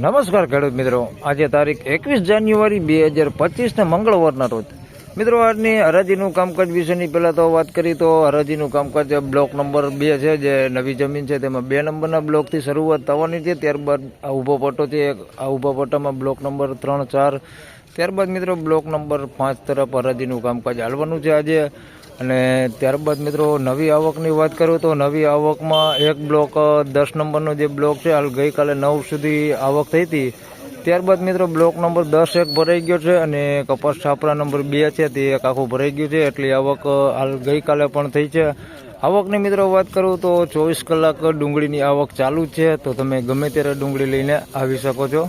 નમસ્કાર ખેડૂત મિત્રો. આજે તારીખ એકવીસ જાન્યુઆરી બે હજાર પચીસને મંગળવારના રોજ. મિત્રો, આજની હરાજીનું કામકાજ વિશેની પહેલાં તો વાત કરી તો હરાજીનું કામકાજ બ્લોક નંબર બે છે, જે નવી જમીન છે, તેમાં બે નંબરના બ્લોકથી શરૂઆત થવાની છે. ત્યારબાદ આ ઊભો પટ્ટો છે આ ઊભા પટ્ટામાં બ્લોક નંબર ત્રણ ચાર. ત્યારબાદ મિત્રો, બ્લોક નંબર પાંચ તરફ હરાજીનું કામકાજ હાલવાનું છે. આજે અને ત્યારબાદ મિત્રો નવી આવકની વાત કરું તો નવી આવકમાં એક બ્લોક દસ નંબરનો જે બ્લોક છે, હાલ ગઈકાલે નવ સુધી આવક થઈ હતી. ત્યારબાદ મિત્રો બ્લોક નંબર દસ એક ભરાઈ ગયો છે અને કપાસ છાપરા નંબર બે છે તે એક આખું ભરાઈ ગયું છે. એટલી આવક હાલ ગઈકાલે પણ થઈ છે. આવકની મિત્રો વાત કરું તો ચોવીસ કલાક ડુંગળીની આવક ચાલુ છે. તો તમે ગમે ત્યારે ડુંગળી લઈને આવી શકો છો.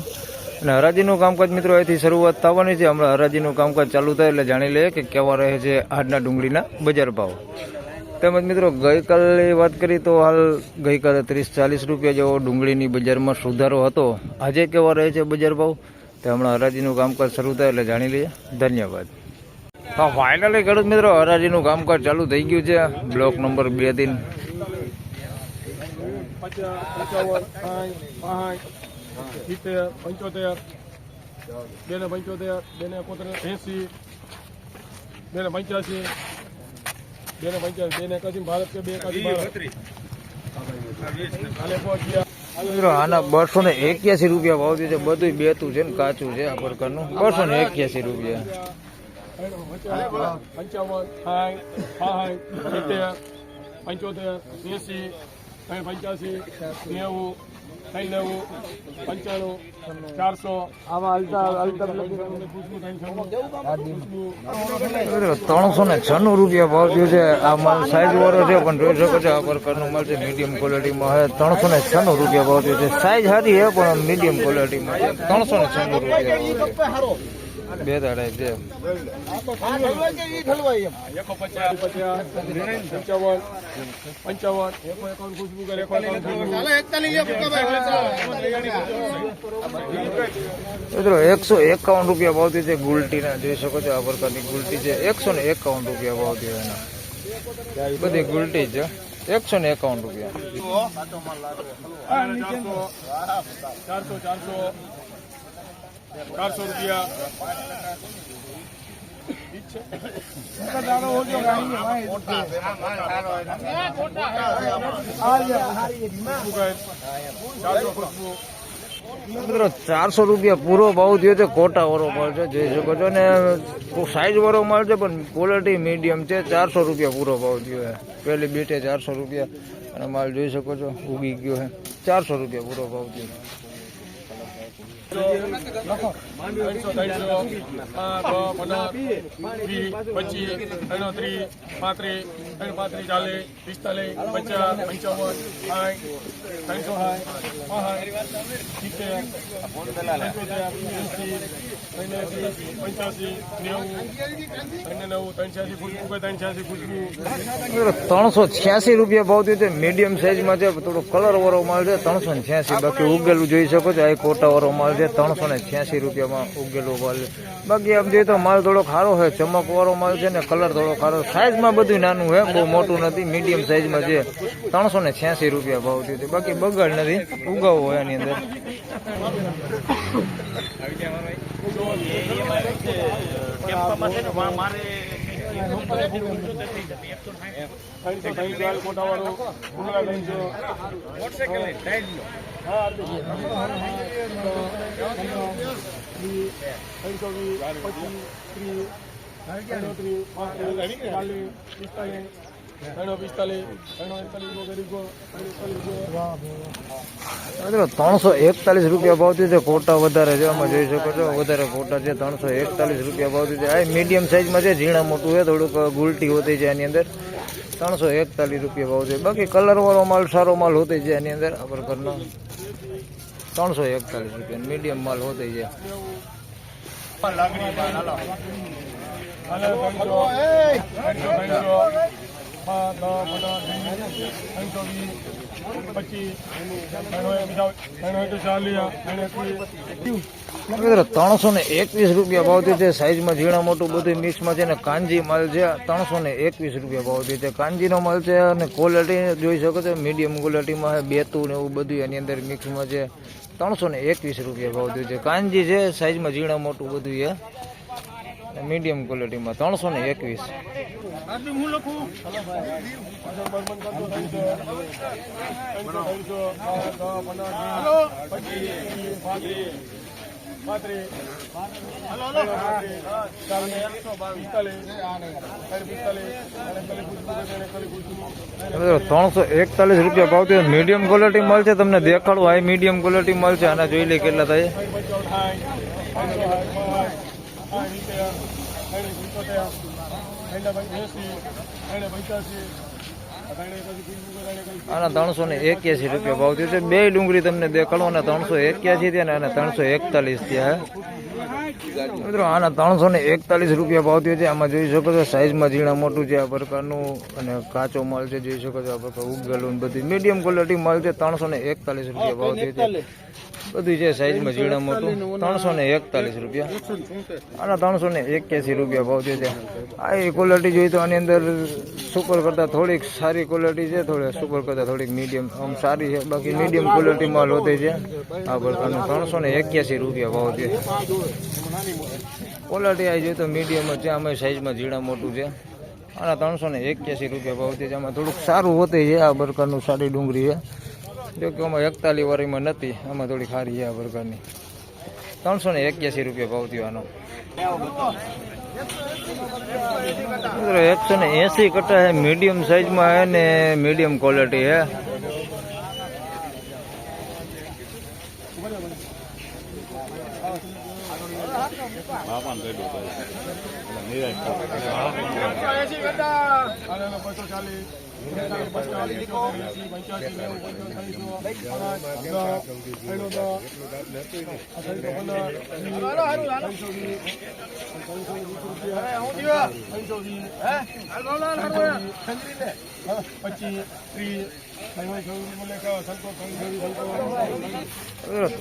અને હરાજીનું કામકાજ મિત્રો અહીંથી શરૂઆત થવાની છે. હમણાં હરાજીનું કામકાજ ચાલુ થાય એટલે જાણી લઈએ કે કેવા રહે છે આજના ડુંગળીના બજાર ભાવ. તેમજ મિત્રો, ગઈકાલે વાત કરી તો હાલ ગઈકાલે ત્રીસ ચાલીસ રૂપિયા જેવો ડુંગળીની બજારમાં સુધારો હતો. આજે કેવા રહે છે બજાર ભાવ? તે હમણાં હરાજીનું કામકાજ શરૂ થાય એટલે જાણી લઈએ. ધન્યવાદ. હા ફાઇનલી ખેડૂત મિત્રો, હરાજીનું કામકાજ ચાલુ થઈ ગયું છે. બ્લોક નંબર બેથી. પચાસ પંચાવન સિત્તેર પંચોતેર બે ને પંચોતેર બે ને એકોતેર એંસી બે ને પંચ્યાસી બે ને પંચ્યાસી બે ને એકાસી ભારત કે બે એકાસી આના બસો ને એક્યાસી રૂપિયા ભાવ છે બધું બેતું છે ને કાચું છે આ પ્રકારનું. બસો ને એક્યાસી રૂપિયા. પંચાવન પંચોતેર એંસી પંચ્યાસી નેવું ત્રણ નેવું પંચાણું ચારસો. ત્રણસો ને છન્નું રૂપિયા ભાવ થયો છે. આ માલ સાઈઝ વાળો છે પણ જોઈ શકો છો આ પ્રકારનો માલ છે મીડિયમ ક્વોલિટીમાં છે ત્રણસો ને છન્નું રૂપિયા ભાવ થયો છે. સાઈઝ સારી છે પણ મીડિયમ ક્વોલિટીમાં ત્રણસો ને છન્નું રૂપિયા બે દાડા છે. પંચાવન મિત્રો, એકસો એકાવન રૂપિયા ભાવતી છે ગુલટીના. જોઈ શકો છો આ પ્રકારની ગુલટી છે. એકસો ને એકાવન રૂપિયા ભાવતી હોય એના. બધી ગુલટી છે. એકસો ને એકાવન રૂપિયા. ચારસો ચારસો. ચારસો રૂપિયા. ચારસો રૂપિયા પૂરો ભાવ થયો છે કોટા વાળો મળશે જોઈ શકો છો. ને સાઈઝ વાળો મળશે પણ ક્વોલિટી મીડિયમ છે, ચારસો રૂપિયા પૂરો ભાવ થયો છે. પહેલી બીટે ચારસો રૂપિયા. અને માલ જોઈ શકો છો, ઉગી ગયો છે. ચારસો રૂપિયા પૂરો ભાવ થયો પચાસ ત્રીસ પાંત્રીસ પાંત્રીસ ચાલીસ પિસ્તાલીસ પચાસ પંચાવન સાઠ ત્રણસો સાઠ સિત્તેર એંસી ત્રણસો છ્યાસી રૂપિયા ભાવ થયો છે મીડિયમ સાઇઝમાં છે, થોડો કલર વાળો માલ છે, ત્રણસો ને છ્યાસી. બાકી ઉગેલું જોઈ શકો છો, આ કોટા વાળો માલ છે, ત્રણસો ને છ્યાસી રૂપિયામાં ઉગેલો માલ છે. બાકી આમ જોઈએ તો માલ થોડો ખારો છે, ચમક વાળો માલ છે ને કલર થોડો ખારો સાઇઝમાં બધું નાનું છે, બહુ મોટું નથી મીડિયમ સાઈઝમાં છે. ત્રણસો ને છ્યાસી રૂપિયા ભાવ થયો છે બાકી બગાડ નથી, ઉગાવો એની અંદર. ત્રીસ ત્રણસો ત્રીસ પાંત્રીસ ચાલીસ પિસ્તાલીસ પિસ્તાલીસ ગરીબો મિત્રો, ત્રણસો એકતાલીસ રૂપિયા ભાવતી છે ફોટા વધારે છે. આમાં જોઈ શકો છો, વધારે ફોટા છે, ત્રણસો એકતાલીસ રૂપિયા ભાવતી છે આ મીડિયમ સાઈઝમાં છે, ઝીણા મોટું છે, થોડુંક ગુલટી હોતી છે એની અંદર. ત્રણસો એકતાલીસ રૂપિયા ભાવ છે. બાકી કલરવાળો માલ, સારો માલ હોતી છે એની અંદર, આપણા ઘરનો. ત્રણસો એકતાલીસ રૂપિયા મીડિયમ માલ હોતી છે. મિત્રો, ત્રણસો ને એકવીસ રૂપિયા ભાવ થયો છે સાઈઝમાં ઝીણા મોટું બધું મિક્સમાં છે ને કાંજી માલ છે ત્રણસો ને એકવીસ રૂપિયા ભાવ થયો છે કાંજીનો માલ છે અને ક્વોલિટી જોઈ શકો છો મીડિયમ ક્વોલિટીમાં છે, બેતું ને એવું બધું એની અંદર મિક્સમાં છે. ત્રણસો ને એકવીસ રૂપિયા ભાવ થયું છે કાંજી છે, સાઈઝમાં ઝીણા મોટું બધું છે. મીડિયમ ક્વોલિટીમાં ત્રણસો ને એકવીસ. ત્રણસો એકતાલીસ રૂપિયા ભાવ મીડિયમ ક્વોલિટી મળશે તમને દેખાડું. હાઈ મીડિયમ ક્વોલિટી મળશે આના જોઈ લે કેટલા થાય. આના ત્રણસો ને એક્યાસી રૂપિયા ભાવ થયો છે. બે ડુંગળી તમને દેખાડો અને ત્રણસો એક્યાસી થયા અને ત્રણસો એકતાલીસ થયા મિત્રો, આના ત્રણસો ને એકતાલીસ રૂપિયા ભાવ થયો છે. આમાં જોઈ શકો છો સાઈઝમાં ઝીણા મોટું છે આ પ્રકારનું અને કાચો માલ છે. જોઈ શકો છો આ પ્રકાર ઉગેલું બધી. મીડિયમ ક્વોલિટી માલ છે, ત્રણસો ને એકતાલીસ રૂપિયા ભાવ થયો છે. બધું છે સાઈઝમાં ઝીણા મોટું ત્રણસો ને એકતાલીસ રૂપિયા. આના ત્રણસો ને એક્યાસી રૂપિયા ભાવ છે આ એ ક્વોલિટી જોઈએ તો આની અંદર સુપર કરતાં થોડીક સારી ક્વોલિટી છે થોડી સુપર કરતાં થોડીક મીડિયમ આમ સારી છે. બાકી મીડિયમ ક્વોલિટી માલ હોતી છે. આ પ્રકારનું ત્રણસો ને એક્યાસી રૂપિયા ભાવ છે. ક્વોલિટી આવી જોઈએ તો મીડિયમ જ છે આમાં સાઈઝમાં ઝીણા મોટું છે. અને ત્રણસો ને એક્યાસી રૂપિયા ભાવ છે આમાં થોડુંક સારું હોતે છે આ પ્રકારનું સારી ડુંગળી છે. જો કે આમાં એકતાલીસ વાળીમાં નથી આમાં થોડી ખારી છે આ પ્રકારની ત્રણસો ને એક્યાસી રૂપિયા ભાવ થયો આનો. એકસો ને એસી કટા છે મીડિયમ સાઈઝમાં છે ને મીડિયમ ક્વોલિટી છે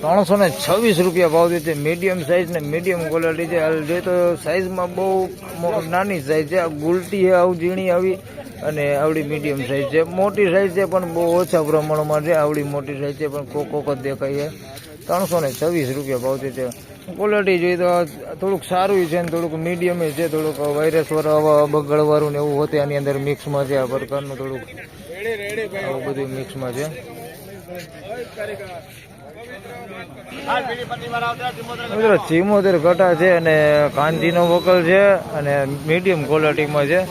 ત્રણસો ને છવ્વીસ રૂપિયા ભાવ છે મીડિયમ સાઈઝ ને મીડિયમ ક્વોલિટી છે. જોઈએ તો સાઈઝમાં બહુ નાની સાઈઝ છે. આ ગુલટી છે, આવું ઝીણી આવી. અને આવડી મીડિયમ સાઈઝ છે. મોટી સાઈઝ છે પણ બહુ ઓછા પ્રમાણમાં છે. આવડી મોટી સાઈઝ છે પણ કોક કોક જ દેખાય છે. ત્રણસો ને છવ્વીસ રૂપિયા ભાવ છે ક્વોલિટી જોઈએ તો થોડુંક સારું છે ને થોડુંક મીડિયમ છે. થોડુંક વાયરસ વાળું બગડવાળું ને એવું હોતે આની અંદર મિક્સમાં છે આ પ્રકારનું થોડુંક. આવું બધું મિક્સમાં છે. મિત્રો, ચીમોતેર ઘટા છે અને કાંજીનો વકલ છે અને મીડિયમ ક્વોલિટીમાં છે.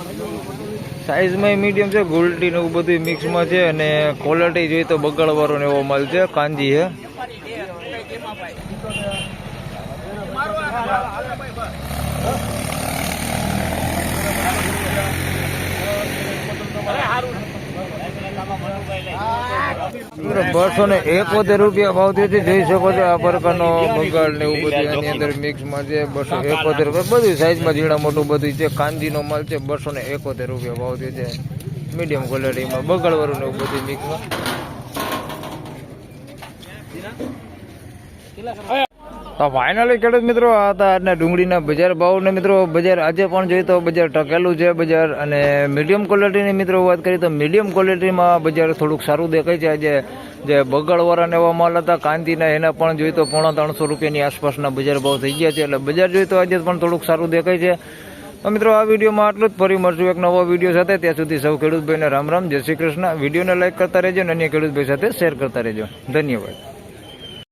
સાઈઝમાં મીડિયમ છે ગોલ્ડી ને એવું બધું મિક્સમાં છે અને ક્વોલિટી જોઈએ તો બગડવાળો ને એવો માલ છે, કાંજી છે. મિત્રો બસો ને એકોતેર રૂપિયા ભાવથી જોઈ શકો છો આ પ્રકારનો બંગાળ ને એવું બધું એની અંદર મિક્સમાં છે બસો એકોતેર રૂપિયા, બધું સાઈઝમાં ઝીણા મોટું બધું છે કાંજીનો માલ છે, બસો ને એકોતેર રૂપિયા ભાવ થયો છે મીડિયમ ક્વોલિટીમાં બગડવાળું ને એવું બધું મિક્સમાં તો ફાઇનલી ખેડૂત મિત્રો હતા આજના ડુંગળીના બજાર ભાવ ને મિત્રો, બજાર આજે પણ જોઈએ તો બજાર ટકેલું છે બજાર અને મીડિયમ ક્વોલિટીની મિત્રો વાત કરીએ તો મીડિયમ ક્વોલિટીમાં બજાર થોડુંક સારું દેખાય છે. આજે જે બગડવાળાને એવા માલ હતા, કાંતિના, એના પણ જોઈએ તો પોણા ત્રણસો રૂપિયાની આસપાસના બજાર ભાવ થઈ ગયા છે. એટલે બજાર જોઈએ તો આજે પણ થોડુંક સારું દેખાય છે. તો મિત્રો, આ વિડીયોમાં આટલું જ. ફરી મળશું એક નવો વીડિયો સાથે. ત્યાં સુધી સૌ ખેડૂતભાઈને રામ રામ. જય શ્રી કૃષ્ણ. વિડીયોને લાઇક કરતા રહેજો અને અન્ય ખેડૂતભાઈ સાથે શેર કરતા રહેજો. ધન્યવાદ.